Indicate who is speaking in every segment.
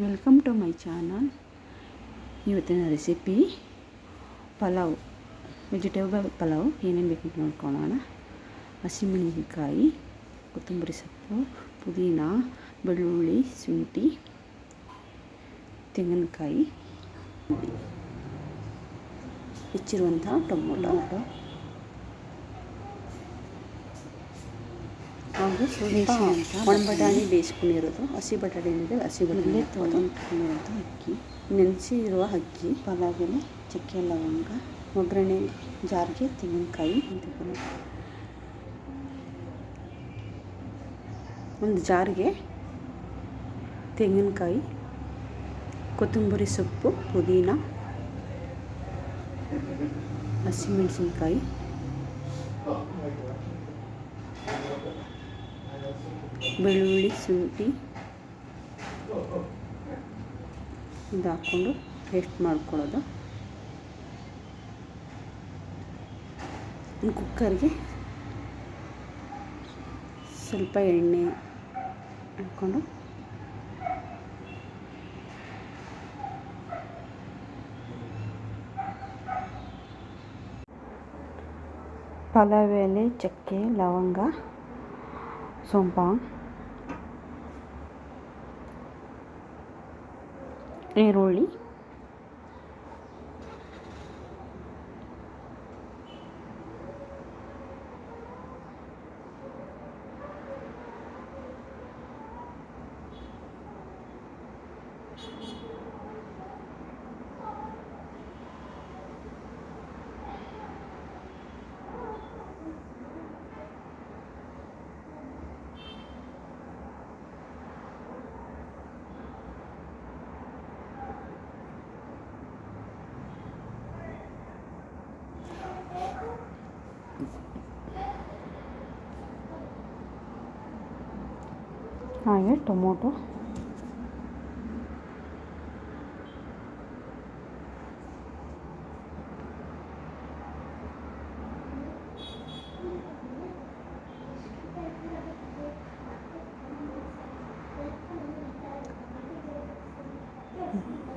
Speaker 1: Welcome to my channel ಇವತ್ತಿನ recipe pulao vegetable pulao. ಏನೇನು ಬೇಕು ಅಂತ ನೋಡ್ಕೊಳ್ಳೋಣ. ಹಸಿಮೆಣಸಿನ್ಕಾಯಿ, ಕೊತ್ತಂಬರಿ ಸೊಪ್ಪು, ಪುದೀನ, ಬೆಳ್ಳುಳ್ಳಿ, ಶುಂಠಿ, ತೆಂಗಿನಕಾಯಿ. ಹೆಚ್ಚಿರುವಂಥ ಟೊಮೊಟೊ. ಹಾಗೂ ಸ್ವಲ್ಪ ಒಣ ಬಟಾಣಿ ಬೇಯಿಸ್ಕೊಂಡಿರೋದು. ಹಸಿ ಬಟಾಣಿ ಏನಿದೆ ಹಸಿ ಬಟಾಣಿ ಅಕ್ಕಿ ನೆನೆಸಿ ಇರುವ ಅಕ್ಕಿ. ಪಲಾವಿನ ಚಕ್ಕೆ ಲವಂಗ ಒಗ್ಗರಣೆ ಜಾರಿಗೆ ತೆಂಗಿನಕಾಯಿ ಒಂದು ಜಾರಿಗೆ ತೆಂಗಿನಕಾಯಿ ಕೊತ್ತಂಬರಿ ಸೊಪ್ಪು ಪುದೀನ ಹಸಿಮೆಣಸಿನ್ಕಾಯಿ ಬೆಳ್ಳುಳ್ಳಿ ಶುಂಠಿ ಇದು ಹಾಕ್ಕೊಂಡು ಪೇಸ್ಟ್ ಮಾಡ್ಕೊಳ್ಳೋದು. ಕುಕ್ಕರ್ಗೆ ಸ್ವಲ್ಪ ಎಣ್ಣೆ ಹಾಕ್ಕೊಂಡು ಪಲಾವ್ ಎಲೆ ಚಕ್ಕೆ ಲವಂಗ ಸೋಂಪ ಈರುಳ್ಳಿ ಹಾಗೆ ಟೊಮೊಟೊ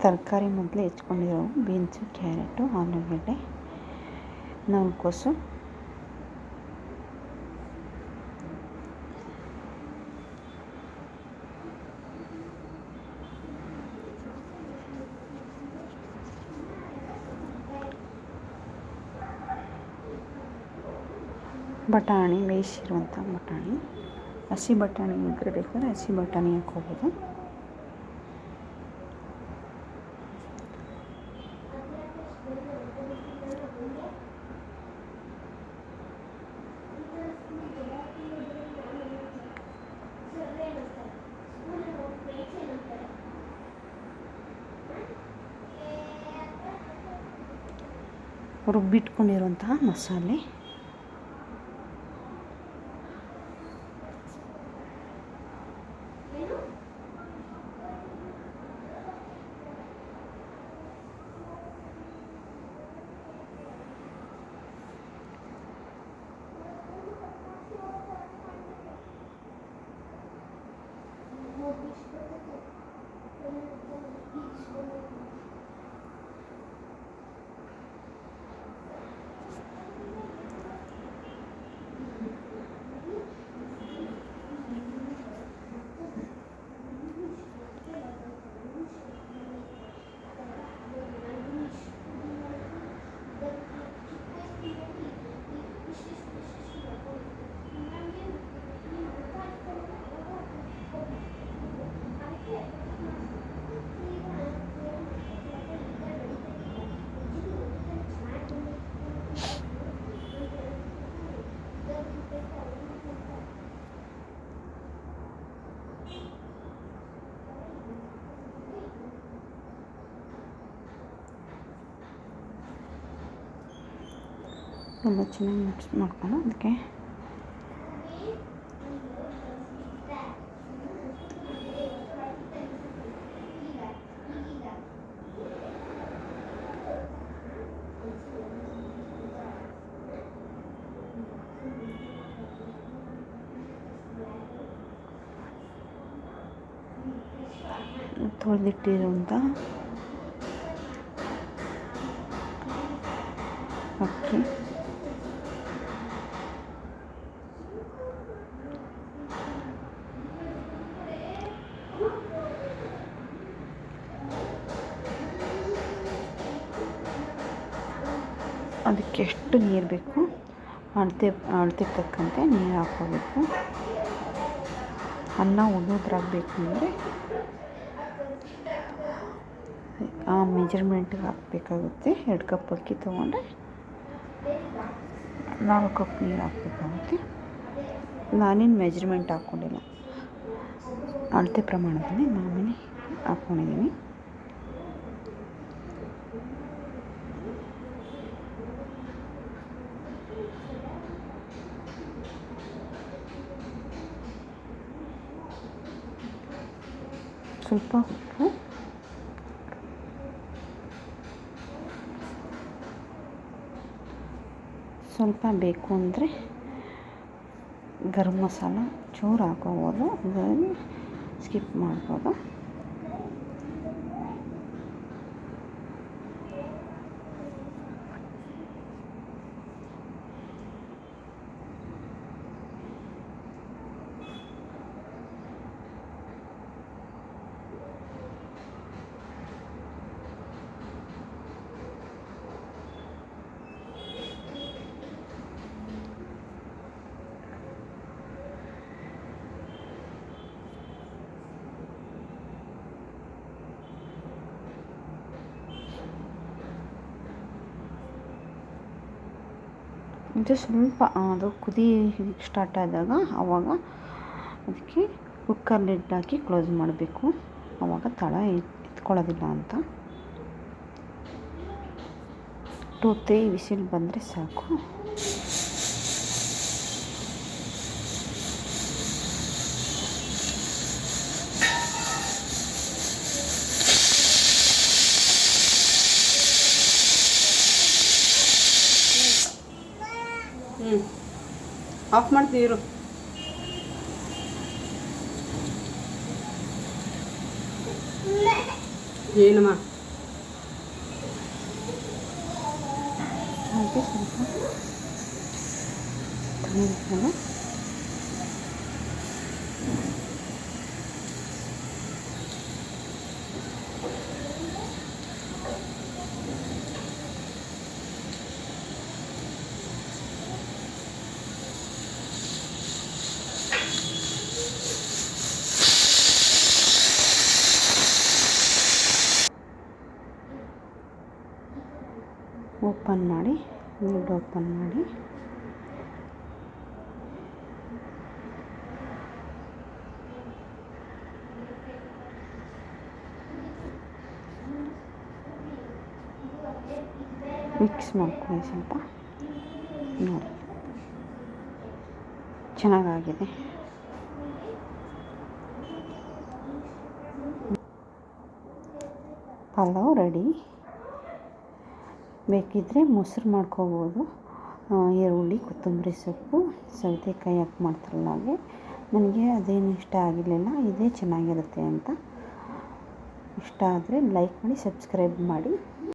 Speaker 1: ತರಕಾರಿ ಮೊದಲೇ ಹೆಚ್ಕೊಂಡಿರೋ ಬೀನ್ಸು ಕ್ಯಾರೆಟು ಆಲೂಗಡ್ಡೆ ನವಕೋಸು ಬಟಾಣಿ ಬೇಯಿಸಿರುವಂಥ ಬಟಾಣಿ. ಹಸಿ ಬಟಾಣಿ ಇದ್ದರೆ ಬೇಕಾದ್ರೆ ಹಸಿ ಬಟಾಣಿ ಹಾಕ್ಕೋಬೋದು. ರುಬ್ಬಿಟ್ಕೊಂಡಿರುವಂತಹ ಮಸಾಲೆ. ತುಂಬ ಚೆನ್ನಾಗಿ ಮಿಕ್ಸ್ ಮಾಡ್ಕೊಂಡು ಅದಕ್ಕೆ ತೊಳೆದಿಟ್ಟಿರುವಂಥ ಅಕ್ಕಿ. ಅದಕ್ಕೆ ಎಷ್ಟು ನೀರು ಬೇಕು? ಅಳತೆ ಅಳತೆಗೆ ತಕ್ಕಂತೆ ನೀರು ಹಾಕ್ಕೋಬೇಕು. ಅನ್ನ ಉಣ್ಣೋದ್ರಾಗಬೇಕು ಅಂದರೆ ಆ ಮೆಜರ್ಮೆಂಟಿಗೆ ಹಾಕಬೇಕಾಗುತ್ತೆ. ಎರಡು ಕಪ್ ಅಕ್ಕಿ ತೊಗೊಂಡ್ರೆ ನಾಲ್ಕು ಕಪ್ ನೀರು ಹಾಕಬೇಕಾಗುತ್ತೆ. ನಾನೇನು ಮೆಜರ್ಮೆಂಟ್ ಹಾಕ್ಕೊಂಡಿಲ್ಲ. ಅಳತೆ ಪ್ರಮಾಣದಲ್ಲಿ ನಾನೇ ಹಾಕ್ಕೊಂಡಿದ್ದೀನಿ. ಸ್ವಲ್ಪ ಉಪ್ಪು ಸ್ವಲ್ಪ ಬೇಕು ಅಂದರೆ ಗರಂ ಮಸಾಲ ಚೂರು ಹಾಕೋಬೋದು ಅದರಲ್ಲಿ ಸ್ಕಿಪ್ ಮಾಡ್ಬೋದು. ಇದು ಸ್ವಲ್ಪ ಅದು ಕುದಿ ಸ್ಟಾರ್ಟ್ ಆದಾಗ ಆವಾಗ ಅದಕ್ಕೆ ಕುಕ್ಕರ್ ಲಿಡ್ ಹಾಕಿ ಕ್ಲೋಸ್ ಮಾಡಬೇಕು. ಆವಾಗ ತಳ ಎತ್ಕೊಳ್ಳೋದಿಲ್ಲ ಅಂತ. ಟೂ, ತ್ರೀ ವಿಸಿಲ್ ಬಂದರೆ ಸಾಕು. ಆಫ್ ಮಾಡ್ತೀನಿ ಇರು. ಏನಮ್ಮ ಹಾಗೆ ಸ್ವಲ್ಪ ಓಪನ್ ಮಾಡಿ ಲಿಡ್ ಓಪನ್ ಮಾಡಿ. ಮಿಕ್ಸ್ ಮಾಡ್ಕೊಳ್ಳಿ ಸ್ವಲ್ಪ. ನೋಡಿ. ಚೆನ್ನಾಗಾಗಿದೆ. ಪಲಾವ್ ರೆಡಿ. ಬೇಕಿದ್ದರೆ ಮೊಸರು ಮಾಡ್ಕೋಬೋದು. ಈರುಳ್ಳಿ, ಕೊತ್ತಂಬರಿ ಸೊಪ್ಪು, ಸೌತೆಕಾಯಿ ಹಾಕಿ ಮಾಡ್ತಾರಲ್ಲ ಹಾಗೆ. ನನಗೆ ಅದೇನು ಇಷ್ಟ ಆಗಿರಲಿಲ್ಲ, ಇದೇ ಚೆನ್ನಾಗಿರುತ್ತೆ ಅಂತ. ಇಷ್ಟ ಆದರೆ ಲೈಕ್ ಮಾಡಿ ಸಬ್ಸ್ಕ್ರೈಬ್ ಮಾಡಿ.